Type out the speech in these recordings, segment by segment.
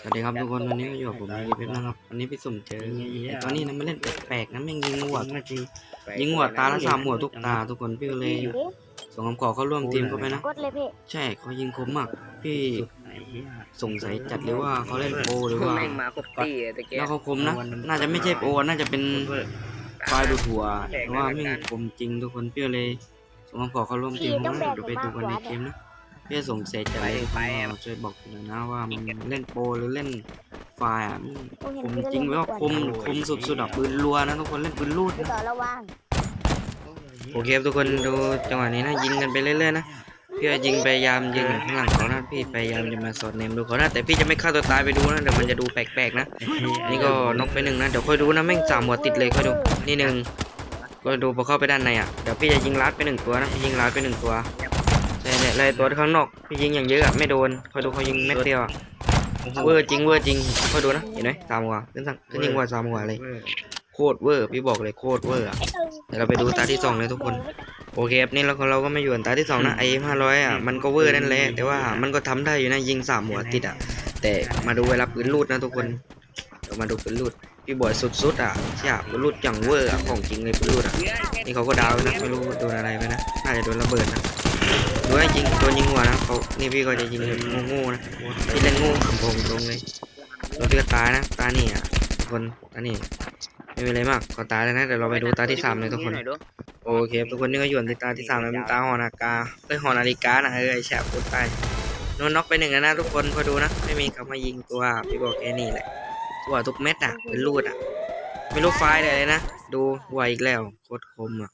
สวัสดีครับทุกคนวันนี้ก็อยู่กับผมมีเพชรนะครับวันนี้พี่สุ่มเจอไอ้ตัวนี้นะมันเล่นแปลกๆนะแม่งยิงหัวยิงหัวตาละสามหัวทุกตาทุกคนพี่ก็เลยส่งคำขอเข้าร่วมทีมเข้าไปนะกดเลยพี่ใช่เขายิงคมมากพี่สงสัยจัดเลยว่าเขาเล่นโปรหรือว่าแม่งมาครบตี้อะตะเกียแล้วเขาคมนะน่าจะไม่ใช่โปรน่าจะเป็นไฟล์ดูดหัวแต่ว่าไม่งคมจริงทุกคนพี่ก็เลยส่งคำขอเข้าร่วมทีมเข้ามาเดี๋ยวไปดูกันในเกมนะ พี่สงสัยจัดเลยว่าช่วยบอกหน่อยนะว่ามันเล่นโปรหรือเล่นไฟล์อะคมจริงไหมว่าคมคมสุดๆอะปืนรัวนะทุกคนเล่นปืนลูดพี่นะต่อระวังโอเคครับทุกคนดูจังหวะนี้นะยิงกันไปเรื่อยๆนะพี่ก็ยิงพยายามยิงข้างหลังเขานะพี่พยายามจะมาสอดเนมดูเขานะแต่พี่จะไม่ฆ่าตัวตายไปดูนะเดี๋ยวมันจะดูแปลกๆนะนี่ก็น็อกไปหนึ่งนะเดี๋ยวค่อยดูนะแม่งสามหัวติดเลยค่อยดูนี่หนึ่งก็ดูพอเข้าไปด้านในอะเดี๋ยวพี่จะยิงลัดไปหนึ่งตัวนะพี่ยิงลัดไปหนึ่งตัวใช่ เนี่ยเลยตัวข้างนอกพี่ยิงอย่างเยอะอะไม่โดนค่อยดูเขายิงเม็ดเดียวอะเวอร์จริงเวอร์จริงค่อยดูนะเห็นไหมสามหัวขึ้นสั่งขึ้นยิงหัวสามหัวเลยโคตรเวอร์พี่บอกเลยโคตรเวอร์อะไอ้ตึงเดี๋ยวเราไปดูตาที่สองเลยทุกคนโอเคครับนี่เราก็เราก็ไม่อยู่กันตาที่สองนะไอ้ห้าร้อยอะมันก็เวอร์นั่นแหละแต่ว่ามันก็ทำได้อยู่นะยิงสามหัวติดอะแต่มาดูเวลาปืนลูดนะทุกคนเดี๋ยวมาดูปืนลูดพี่บอยสุดๆอะใช่ปืนลูดอย่างเวอร์อะของจริงเลยปืนลูดอะนี่เขาก็ดาวนะไม่รู้โดนอะไรไปนะน่าจะโดนระเบิดนะ ดูให้ยิงโดนยิงหัวนะเขานี่พี่ก็จะยิงโง่ๆนะพี่เล่นโง่ขำผมตรงเลยเราพี่ก็ตายนะตานี่อะทุกคนตานี่ไม่มีอะไรมากก็ตายแล้วนะเดี๋ยวเราไปดูตาที่สามเลยทุกคนโอเคทุกคนนี่ก็อยู่ในตาที่สามแล้วเป็นตาหอนาฬิกาเอ้ยหอนาฬิกานะเออไอแฉบพูดไปโดนน็อกไปหนึ่งแล้วนะทุกคนพอดูนะไม่มีคำมายิงตัวพี่บอกแค่นี้แหละหัวทุกเม็ดอะเป็นรูดอะไม่รู้ไฟล์เลยนะ ดูหัวอีกแล้วโคตรคมอะ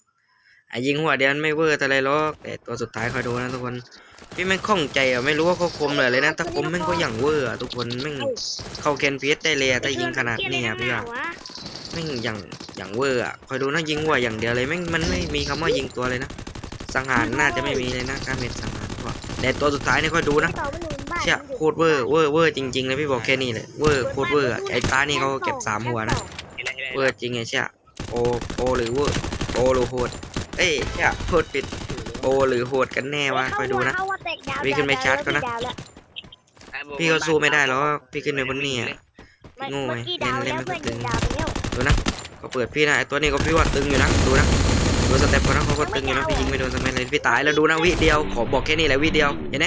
ยิงหัวเดียวมันไม่เวอร์อะไรหรอกแต่ตัวสุดท้ายคอยดูนะทุกคนพี่แม่งข้องใจอะไม่รู้ว่าเขาคมเลยเลยนะถ้าคมแม่งก็อย่างเวอร์อะทุกคนแม่งเข้าแคนพีเอสได้เลยอะถ้ายิงขนาดนี้อะพี่ว่าแม่งอย่างอย่างเวอร์อะคอยดูนะยิงวัวอย่างเดียวเลยแม่งมันไม่มีคำว่ายิงตัวเลยนะสังหารน่าจะไม่มีเลยนะการเม็ดสังหารตัวแต่ตัวสุดท้ายนี่คอยดูนะพี่ต่อมันอยู่บ้านเชี่ยโคตรเวอร์เวอร์เวอร์จริงๆเลยพี่บอกแค่นี้เลยเวอร์โคตรเวอร์อะไอ้ตานี่เขาเก็บสามหัวนะเวอร์จริงไงเชี่ยโปโปหรือเวอร์โปหรือโหด เอ้ยเชี่ยโคตรปิดโปหรือโหดกันแน่วะคอยดูนะเข้าว่าแตกดาววิ่งขึ้นไปชาร์จก่อนนะดาวแล้วพี่ก็สู้ไม่ได้หรอกพี่ขึ้นไปบนนี่อะโง่ไงเมื่อกี้ดาวเล่แล้นวไม่เพื่อนค่ยิอยงตึงดาวไปแล้วดูนะก็เปิดพี่นะไอ้ตัวนี้ก็พี่ว่าตึงอยู่นะดูนะดูสเต็ปเขานะเขาก็ตึงอยู่นะพี่ยิงไม่โดนสมัยเลยพี่ตายแล้วดูนะวิเดียวขอบอกแค่นี้แหละวิเดียวเห็นไหม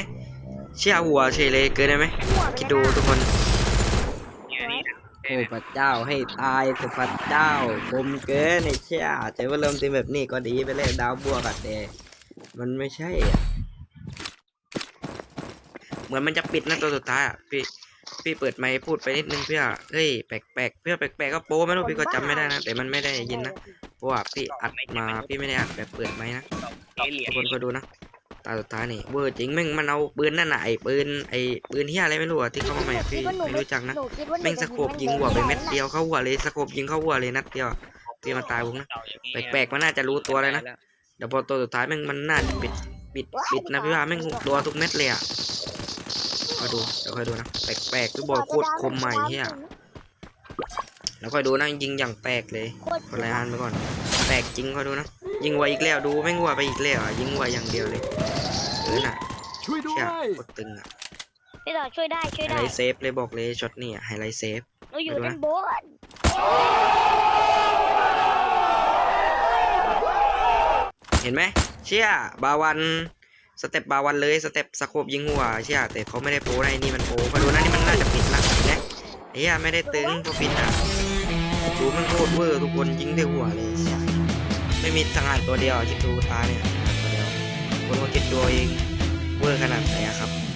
เชี่ยหัวเฉยเลยเกินได้ไหมหัวไปคิดเลยดูนะทุกคนสวย โอ้พระเจ้าให้ตายเถอะพระเจ้าคมเกินไอ้เชี่ยแต่ว่าเริ่มตีแบบนี้ก็ดีไปเลยดาวบวกอะแต่มันไม่ใช่อะเหมือนมันจะปิดนะตัวสุดท้ายอะพี่พี่เปิดไมค์พูดไปนิดนึงเพื่อเฮ้ยแปลกๆเพื่อแปลกๆก็โป้ไม่รู้พี่ก็จำไม่ได้นะแต่มันไม่ได้ยินนะเพราะว่าพี่อัดมาพี่ไม่ได้อัดแบบเปิดไมค์นะทุกคนก็ดูนะ ตาสุดท้ายนี่เวอร์จริงแม่งมันเอาปืนนั่นน่ะไอ้ปืนไอ้ปืนเฮียอะไรไม่รู้อะที่เขามาใหม่อะพี่ไม่รู้จักนะหคิดว่าหนูแม่งสะโคบยิงหัวไปเม็ดเดียวเข้าหัวเลยสะโคบยิงเข้าหัวเลยนัดเดียวอะพี่มาตายผมนะแปลกๆมันน่าจะรู้ตัวเลยนะเดี๋ยวพอตัวสุดท้ายแม่งมันน่าจะปิดปิดปิดนะพี่ว่าแม่งตัวทุกเม็ดเลยอะคอยดูเดี๋ยวคอยดูนะแปลกๆพี่บอยโคตรคมใหม่เฮียแล้วคอยดูนะยิงอย่างแปลกเลยโคตรคนละอันไปก่อน แปลกจริงคอยดูนะยิงหัวอีกแล้วดูแม่งหัวไปอีกแล้วอะยิงหัวอย่างเดียวเลย เออน่ะช่วยด้วเชี่ยยโคตรตึงอะพี่ต่อช่วยได้ช่วยไฮได้ไลท์เซฟเลยบอกเลยช็อตนี่อะไฮไลท์เซฟ หนูอยู่ไปดูด้านะนบนเห็นไหมเชี่ยบาวันสเต็ปบาวันเลยสเต็ปสโคบยิงหัวเชี่ยแต่เขาไม่ได้โปรนะไอ้นี่มันโปรมาดูนะนี่มันน่าจะปิดนะเห็นไหมไอ้เหี้ยไม่ได้ตึงเพราะปิดอะดูมันโคตรเวอร์ทุกคนยิงด้วยหัวเลยเชี่ยไม่มีสังหารตัวเดียวคิดดูตาเนี่ย สังหารตัวเองเวอร์ขนาดไหนครับ